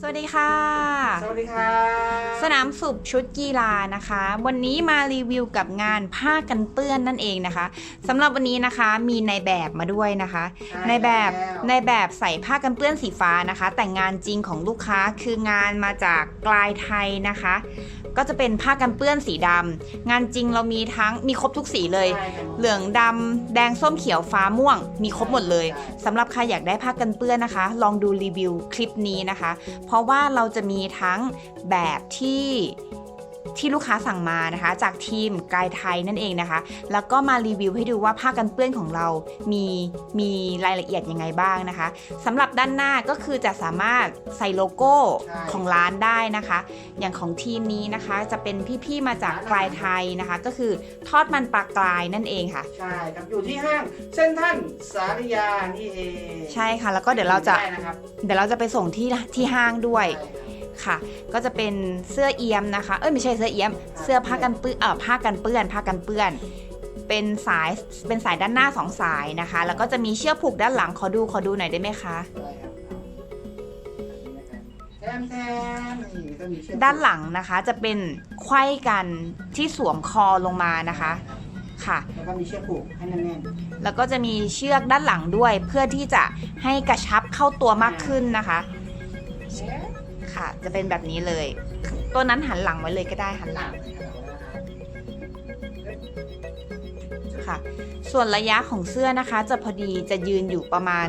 สวัสดีค่ะ สวัสดีครับสนามสุบชุดกีฬานะคะ วันนี้มารีวิวกับงานผ้ากันเปื้อนนั่นเองนะคะสำหรับวันนี้นะคะมีในแบบมาด้วยนะคะในแบบในแบบใส่ผ้ากันเปื้อนสีฟ้านะคะ แต่งานจริงของลูกค้าคืองานมาจากกลายไทยนะคะ ก็จะเป็นผ้ากันเปื้อนสีดำงานจริงเรามีทั้งมีครบทุกสีเลยใช่ครับเหลืองดำแดงส้มเขียวฟ้าม่วง มีครบหมดเลยสำหรับใครอยากได้ผ้ากันเปื้อนนะคะ ลองดูรีวิวคลิปนี้นะคะ เพราะว่าเราจะมีทั้งแบบที่ ที่ลูกค้าสั่งมานะคะ จากทีมกายไทยนั่นเองนะคะ แล้วก็มารีวิวให้ดูว่าผ้ากันเปื้อนของเรา มีมีรายละเอียดยังไงบ้างนะคะสำหรับด้านหน้าก็คือจะสามารถใส่โลโก้ของร้านได้นะคะ อย่างของทีมนี้นะคะจะเป็นพี่ๆมาจากกลายไทยนะคะ ก็คือทอดมันปลากรายนั่นเองค่ะใช่ครับอยู่ที่ห้างเส้นท่านสารยานี่เองใช่ค่ะ แล้วก็เดี๋ยวเราจะได้นะครับเดี๋ยวเราจะไปส่งที่ที่ห้างด้วยใช่ ครับค่ะ ก็จะเป็นเสื้อเอียมนะคะ เอ้ยไม่ใช่เสื้อเอียม เสื้อผ้ากันเปื้อนเออผ้ากันเปื้อน ผ้ากันเปื้อน เป็นสาย เป็นสายด้านหน้าสองสายนะคะ แล้วก็จะมีเชือกผูกด้านหลัง ขอดู ขอดูหน่อยได้ไหมคะ ได้ครับแทมแทมนี่ก็มีเชือกด้านหลังนะคะ จะเป็นไขว้กันที่สวมคอลงมานะคะ ค่ะ แล้วก็มีเชือกผูกให้แน่นแล้วก็จะมีเชือกด้านหลังด้วย เพื่อที่จะให้กระชับเข้าตัวมากขึ้นนะคะ ๆ ค่ะ จะเป็นแบบนี้เลย ตัวนั้นหันหลังไว้เลยก็ได้หันหลังค่ะ ส่วนระยะของเสื้อนะคะ จะพอดีจะยืนอยู่ประมาณ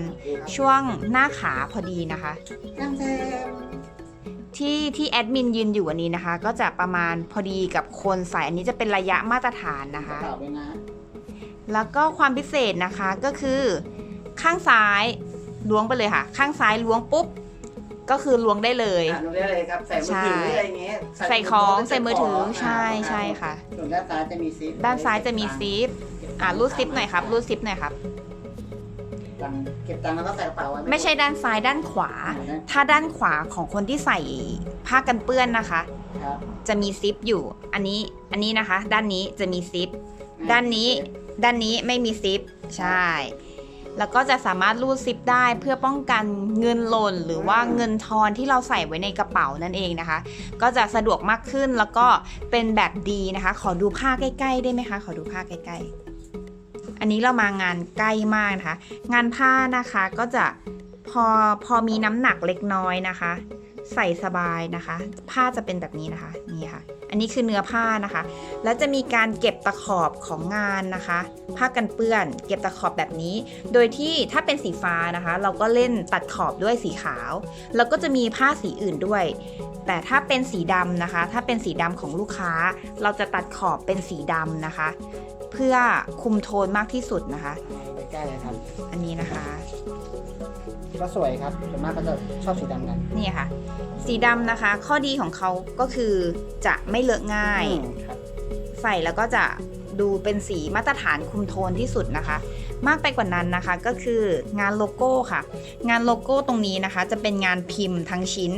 ช่วงหน้าขาพอดีนะคะที่ที่แอดมินยืนอยู่อันนี้นะคะ ก็จะประมาณพอดีกับคนใส่อันนี้จะเป็นระยะมาตรฐานนะคะเป๋าด้วยนะแล้วก็ความพิเศษนะคะก็คือ ข้างซ้ายล้วงไปเลยค่ะ ข้างซ้ายล้วงปุ๊บ ก็คือล้วงได้เลย อะดูได้เลยครับ ใส่มือถืออะไรอย่างเงี้ยใส่ของใส่มือถือใช่ใช่ค่ะ ส่วนด้านซ้ายจะมีซิปด้านซ้ายจะมีซิปอ่ารูดซิปหน่อยครับรูดซิปหน่อยครับ ตังค์เก็บตังค์แล้วก็ใส่กระเป๋าว้ไม่ใช่ด้านซ้ายด้านขวา ถ้าด้านขวาของคนที่ใส่ผ้ากันเปื้อนนะคะ ครับจะมีซิปอยู่ อันนี้ อันนี้นะคะ ด้านนี้จะมีซิป ด้านนี้ ด้านนี้ไม่มีซิป ใช่ แล้วก็จะสามารถรูดซิปได้เพื่อป้องกันเงินหล่นหรือว่าเงินทอนที่เราใส่ไว้ในกระเป๋านั่นเองนะคะ ก็จะสะดวกมากขึ้นแล้วก็เป็นแบบดีนะคะ ขอดูผ้าใกล้ ๆ ได้ไหมคะ ขอดูผ้าใกล้ ๆ อันนี้เรามางานใกล้มากนะคะ งานผ้านะคะก็จะพอพอมีน้ำหนักเล็กน้อยนะคะ ใส่สบายนะคะ ผ้าจะเป็นแบบนี้นะคะนี่ค่ะ อันนี้คือเนื้อผ้านะคะ แล้วจะมีการเก็บตะขอบของงานนะคะ ผ้ากันเปื้อน เก็บตะขอบแบบนี้ โดยที่ถ้าเป็นสีฟ้านะคะ เราก็เล่นตัดขอบด้วยสีขาว แล้วก็จะมีผ้าสีอื่นด้วย แต่ถ้าเป็นสีดำนะคะ ถ้าเป็นสีดำของลูกค้า เราจะตัดขอบเป็นสีดำนะคะ เพื่อคุมโทนมากที่สุดนะคะ ไปใกล้เลยครับอันนี้นะคะก็สวยครับส่วนมากก็จะชอบสีดำกันนี่ค่ะ สีดำนะคะ ข้อดีของเขาก็คือจะไม่เลอะง่าย อืมครับใส่แล้วก็จะดูเป็นสีมาตรฐานคุมโทนที่สุดนะคะ มากไปกว่านั้นนะคะก็คืองานโลโก้ค่ะ งานโลโก้ตรงนี้นะคะ จะเป็นงานพิมพ์ทั้งชิ้น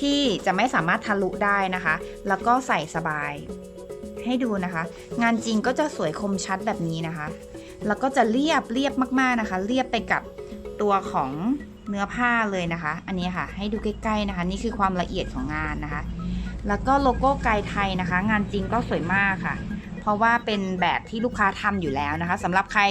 ที่จะไม่สามารถทะลุได้นะคะ แล้วก็ใส่สบาย ให้ดูนะคะ งานจริงก็จะสวยคมชัดแบบนี้นะคะ แล้วก็จะเรียบเรียบมากๆนะคะ เรียบไปกับตัวของเนื้อผ้าเลยนะคะ อันนี้ค่ะ ให้ดูใกล้ๆนะคะ นี่คือความละเอียดของงานนะคะ แล้วก็โลโก้ไกลไทยนะคะ งานจริงก็สวยมากค่ะ ราะว่าเป็นแบบที่ลูกค้าทำอยู่แล้วนะคะสำหรับใคร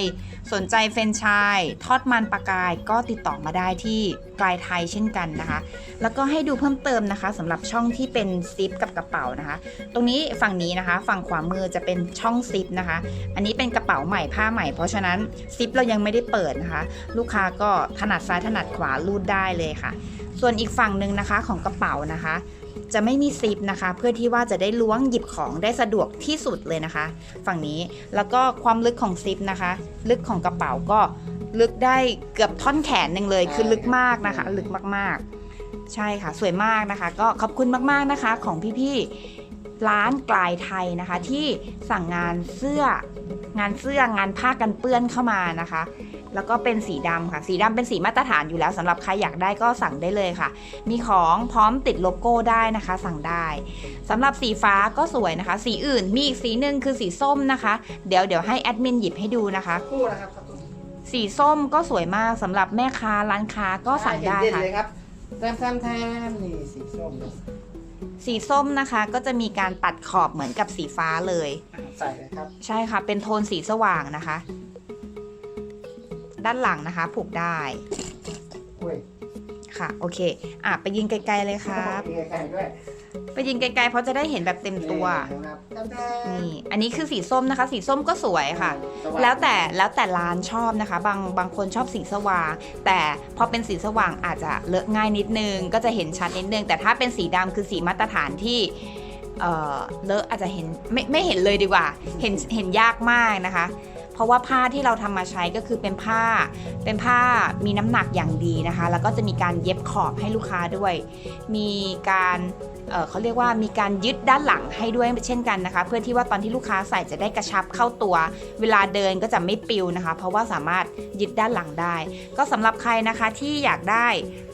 สนใจเฟรนชายทอดมันปลากายก็ติดต่อมาได้ที่กลายไทยเช่นกันนะคะ แล้วก็ให้ดูเพิ่มเติมนะคะสำหรับช่องที่เป็นซิปกับกระเป๋านะคะ ตรงนี้ฝั่งนี้นะคะ ฝั่งขวามือจะเป็นช่องซิปนะคะ อันนี้เป็นกระเป๋าใหม่ผ้าใหม่เพราะฉะนั้นซิปเรายังไม่ได้เปิดนะคะ ลูกค้าก็ถนัดซ้ายถนัดขวารูดได้เลยค่ะ ส่วนอีกฝั่งหนึ่งนะคะของกระเป๋านะคะ จะไม่มีซิปนะคะ เพื่อที่ว่าจะได้ล้วงหยิบของได้สะดวกที่สุดเลยนะคะ ฝั่งนี้แล้วก็ความลึกของซิปนะคะ ลึกของกระเป๋าก็ลึกได้เกือบท่อนแขนหนึ่งเลยคือลึกมากนะคะ ลึกมากๆ ใช่ค่ะ สวยมากนะคะ ก็ขอบคุณมากๆนะคะ ของพี่ๆร้านกลายไทยนะคะ ที่สั่งงานเสื้องานเสื้องานผ้ากันเปื้อนเข้ามานะคะ แล้วก็เป็นสีดำค่ะ สีดำเป็นสีมาตรฐานอยู่แล้วสำหรับใครอยากได้ก็สั่งได้เลยค่ะ มีของพร้อมติดโลโก้ได้นะคะ สั่งได้สำหรับสีฟ้าก็สวยนะคะ สีอื่นมีอีกสีหนึ่งคือสีส้มนะคะ เดี๋ยวเดี๋ยวให้แอดมินหยิบให้ดูนะคะ คู่นะครับครับสีส้มก็สวยมากสำหรับแม่ค้าร้านค้าก็สั่งได้เด่นค่ะ เลยครับแทมแทมแทมนี่สีส้มนะสีส้มนะคะก็จะมีการตัดขอบเหมือนกับสีฟ้าเลยอะใส่เลยครับ ใช่ค่ะ เป็นโทนสีสว่างนะคะ ด้านหลังนะคะ ผูกได้อุ้ยค่ะ โอเค อะ ไปยิงไกลๆเลยครับมีไก่ด้วยไปยิงไกลๆเพราะจะได้เห็นแบบเต็มตัว นี่นะครับแทมแทมนี่อันนี้คือสีส้มนะคะ สีส้มก็สวยค่ะสางแล้วแต่แล้วแต่ร้านชอบนะคะ บางบางคนชอบสีสว่าง แต่พอเป็นสีสว่างอาจจะเลอะง่ายนิดนึง ก็จะเห็นชัดนิดนึง แต่ถ้าเป็นสีดำคือสีมาตรฐานที่เอ่อเลอะอาจจะเห็นไม่ไม่เห็นเลยดีกว่า เห็นเห็นยากมากนะคะ เพราะว่าผ้าที่เราทำมาใช้ก็คือเป็นผ้า เป็นผ้ามีน้ำหนักอย่างดีนะคะ แล้วก็จะมีการเย็บขอบให้ลูกค้าด้วย มีการเเขาเรียกว่ามีการยึดด้านหลังให้ด้วยเช่นกันนะคะ เพื่อที่ว่าตอนที่ลูกค้าใส่จะได้กระชับเข้าตัว เวลาเดินก็จะไม่ปิวนะคะ เพราะว่าสามารถยึดด้านหลังได้ ก็สำหรับใครนะคะที่อยากได้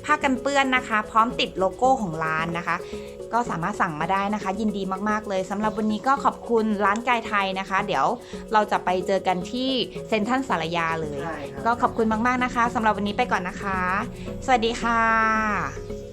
ผ้ากันเปื้อนนะคะ พร้อมติดโลโก้ของร้านนะคะ ก็สามารถสั่งมาได้นะคะ ยินดีมากๆเลยสำหรับวันนี้ก็ขอบคุณร้านกายไทยนะคะ เดี๋ยวเราจะไปเจอกันที่ที่เซ็นทรัลสารยาเลย ใช่ครับ ก็ขอบคุณมาก ๆ นะคะสำหรับวันนี้ไปก่อนนะคะ สวัสดีค่ะ